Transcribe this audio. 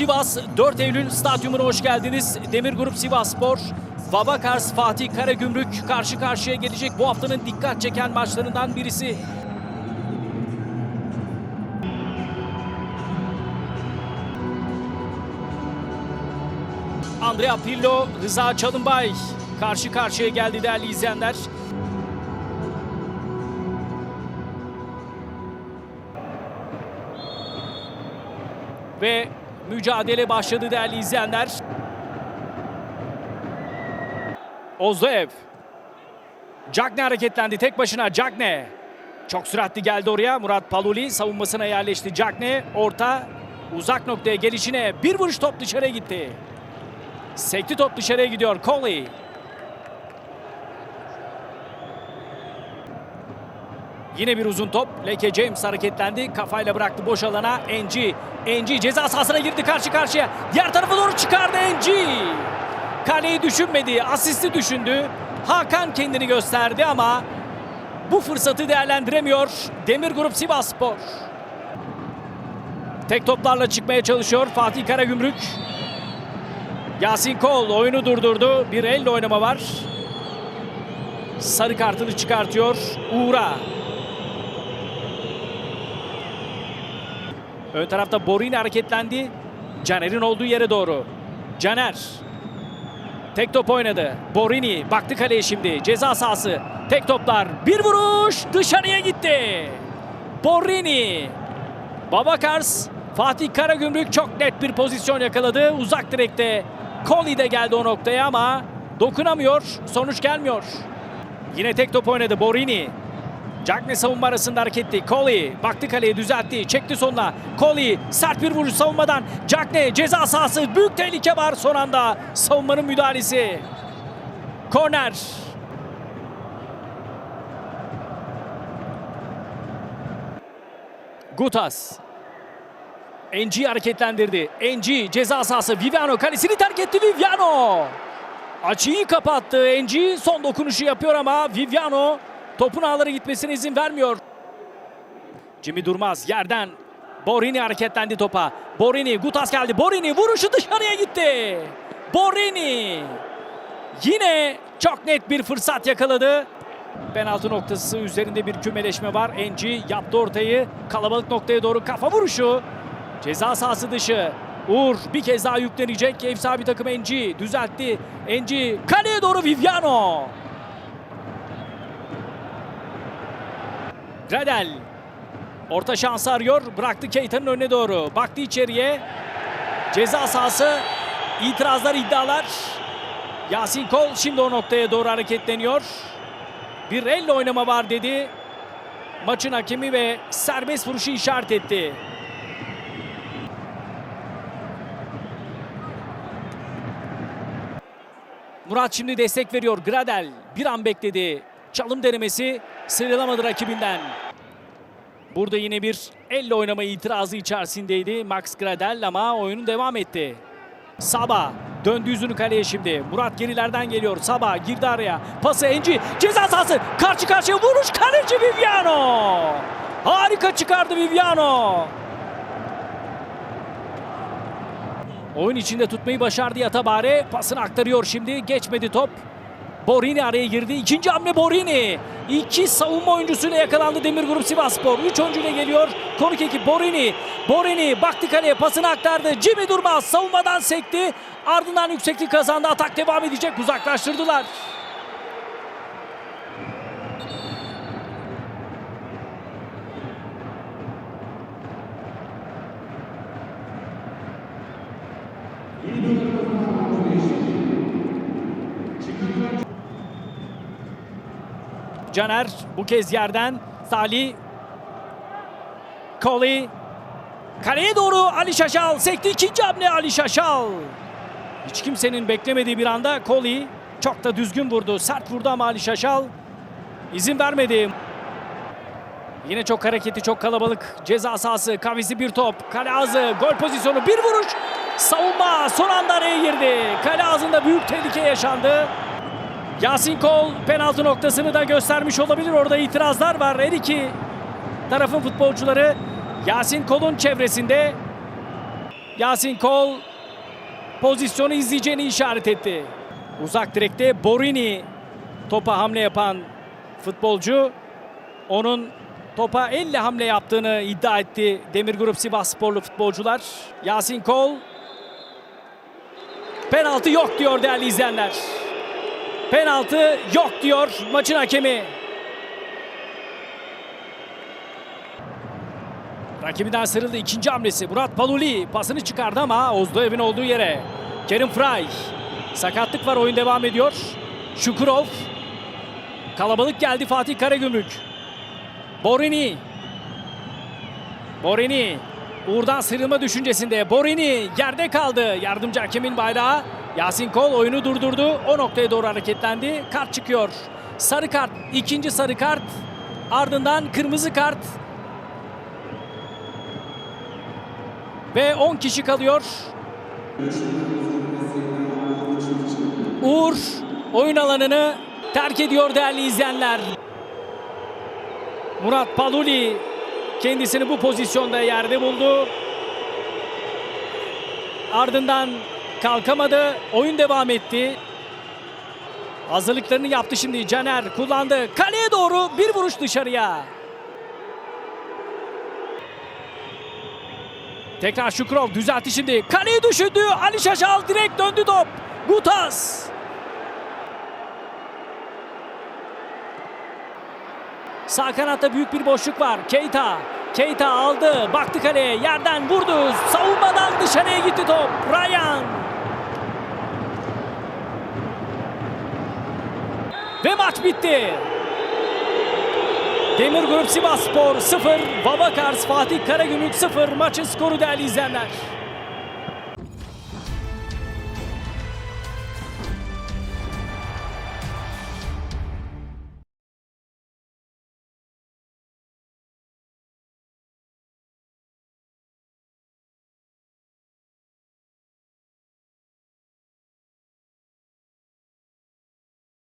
Sivas 4 Eylül Stadyumuna hoş geldiniz. Demir Grup Sivas Spor, Babakars Fatih Karagümrük karşı karşıya gelecek. Bu haftanın dikkat çeken maçlarından birisi. Andrea Pirlo, Rıza Çalınbay karşı karşıya geldi değerli izleyenler. Ve mücadele başladı değerli izleyenler. Ozdoev. Cagne hareketlendi tek başına Cagne. Çok süratli geldi oraya. Murat Paluli savunmasına yerleşti. Cagne orta uzak noktaya gelişine bir vuruş top dışarıya gitti. Sekti top dışarıya gidiyor. Coley. Yine bir uzun top. Leke James hareketlendi. Kafayla bıraktı boş alana. Enci. Enci ceza sahasına girdi karşı karşıya. Diğer tarafa doğru çıkardı Enci. Kaleyi düşünmedi. Asisti düşündü. Hakan kendini gösterdi ama bu fırsatı değerlendiremiyor. Demir Grup Sivas Spor. Tek toplarla çıkmaya çalışıyor Fatih Karagümrük. Yasin Kol oyunu durdurdu. Bir elle oynama var. Sarı kartını çıkartıyor. Uğur'a. Ön tarafta Borini hareketlendi. Caner'in olduğu yere doğru. Caner. Tek top oynadı. Borini baktı kaleye şimdi. Ceza sahası. Tek toplar. Bir vuruş dışarıya gitti. Borini. Babakars. Fatih Karagümrük çok net bir pozisyon yakaladı. Uzak direkte. Koli de geldi o noktaya ama dokunamıyor. Sonuç gelmiyor. Yine tek top oynadı Borini. Cagne savunma arasında hareketli. Coley baktı kaleye düzeltti. Çekti sonuna. Coley sert bir vuruş savunmadan. Cagne ceza sahası. Büyük tehlike var son anda. Savunmanın müdahalesi. Korner. Gutas. Enci hareketlendirdi. Enci ceza sahası. Viviano kalesini terk etti Viviano. Açıyı kapattı. Enci son dokunuşu yapıyor ama Viviano topun ağlara gitmesine izin vermiyor. Jimmy Durmaz yerden Borini hareketlendi topa. Borini, Gutas geldi. Borini vuruşu dışarıya gitti. Borini yine çok net bir fırsat yakaladı. Penaltı noktası üzerinde bir kümeleşme var. Enci yaptı ortayı. Kalabalık noktaya doğru kafa vuruşu. Ceza sahası dışı. Uğur bir kez daha yüklenecek. Ev sahibi takım Enci düzeltti. Enci kaleye doğru Viviano. Gradel. Orta şansı arıyor. Bıraktı Keita'nın önüne doğru. Baktı içeriye. Ceza sahası. İtirazlar, iddialar. Yasin Kol şimdi o noktaya doğru hareketleniyor. Bir elle oynama var dedi. Maçın hakemi ve serbest vuruşu işaret etti. Murat şimdi destek veriyor. Gradel bir an bekledi. Çalım denemesi sıyrılamadı rakibinden. Burada yine bir elle oynama itirazı içerisindeydi Max Gradel ama oyunu devam etti. Saba döndü yüzünü kaleye şimdi. Murat gerilerden geliyor. Saba girdi araya. Pası Enci ceza sahası. Karşı karşıya vuruş kaleci Viviano. Harika çıkardı Viviano. Oyun içinde tutmayı başardı Yatabare. Pasını aktarıyor şimdi. Geçmedi top. Borini araya girdi. İkinci hamle Borini. İki savunma oyuncusuyla yakalandı Demir Grup Sivasspor. Üç oyuncuyla geliyor. Konuk ekip Borini. Borini baktı kaleye pasını aktardı. Jimmy Durmaz savunmadan sekti. Ardından yükseklik kazandı. Atak devam edecek. Uzaklaştırdılar. Caner bu kez yerden Salih. Koli. Kaleye doğru Ali Şaşal sekti. İkinci hamle Ali Şaşal. Hiç kimsenin beklemediği bir anda Koli çok da düzgün vurdu. Sert vurdu ama Ali Şaşal izin vermedi. Yine çok hareketli çok kalabalık. Ceza sahası kavisi bir top. Kale ağzı gol pozisyonu. Bir vuruş. Savunma son anda araya girdi. Kale ağzında büyük tehlike yaşandı Yasin Kol penaltı noktasını da göstermiş olabilir. Orada itirazlar var. Her iki tarafın futbolcuları Yasin Kol'un çevresinde. Yasin Kol pozisyonu izleyeceğini işaret etti. Uzak direkte Borini topa hamle yapan futbolcu. Onun topa elle hamle yaptığını iddia etti Demir Grup Sivas Sporlu futbolcular. Yasin Kol penaltı yok diyor değerli izleyenler. Penaltı yok diyor maçın hakemi. Rakibinden sıyrıldı ikinci hamlesi. Murat Paluli pasını çıkardı ama Ozdoev'in olduğu yere. Kerim Fry. Sakatlık var oyun devam ediyor. Şukurov. Kalabalık geldi Fatih Karagümrük. Borini. Borini. Uğur'dan sıyrılma düşüncesinde. Borini yerde kaldı. Yardımcı hakemin bayrağı. Yasin Kol oyunu durdurdu. O noktaya doğru hareketlendi. Kart çıkıyor. Sarı kart. ikinci sarı kart. Ardından kırmızı kart. Ve 10 kişi kalıyor. Uğur oyun alanını terk ediyor değerli izleyenler. Murat Paluli kendisini bu pozisyonda yerde buldu. Ardından kalkamadı. Oyun devam etti. Hazırlıklarını yaptı şimdi Caner kullandı. Kaleye doğru bir vuruş dışarıya. Tekrar Şukurov düzeltti şimdi. Kaleyi düşündü. Ali Şaşal direkt döndü top. Gutas. Sağ kanatta büyük bir boşluk var. Keita. Keita aldı. Baktı kaleye. Yerden vurdu. Savunmadan dışarıya gitti top. Ryan. Ve maç bitti. Demir Grup Sivas Spor 0, Vavakars Fatih Karagümrük 0 maçın skoru değerli izleyenler.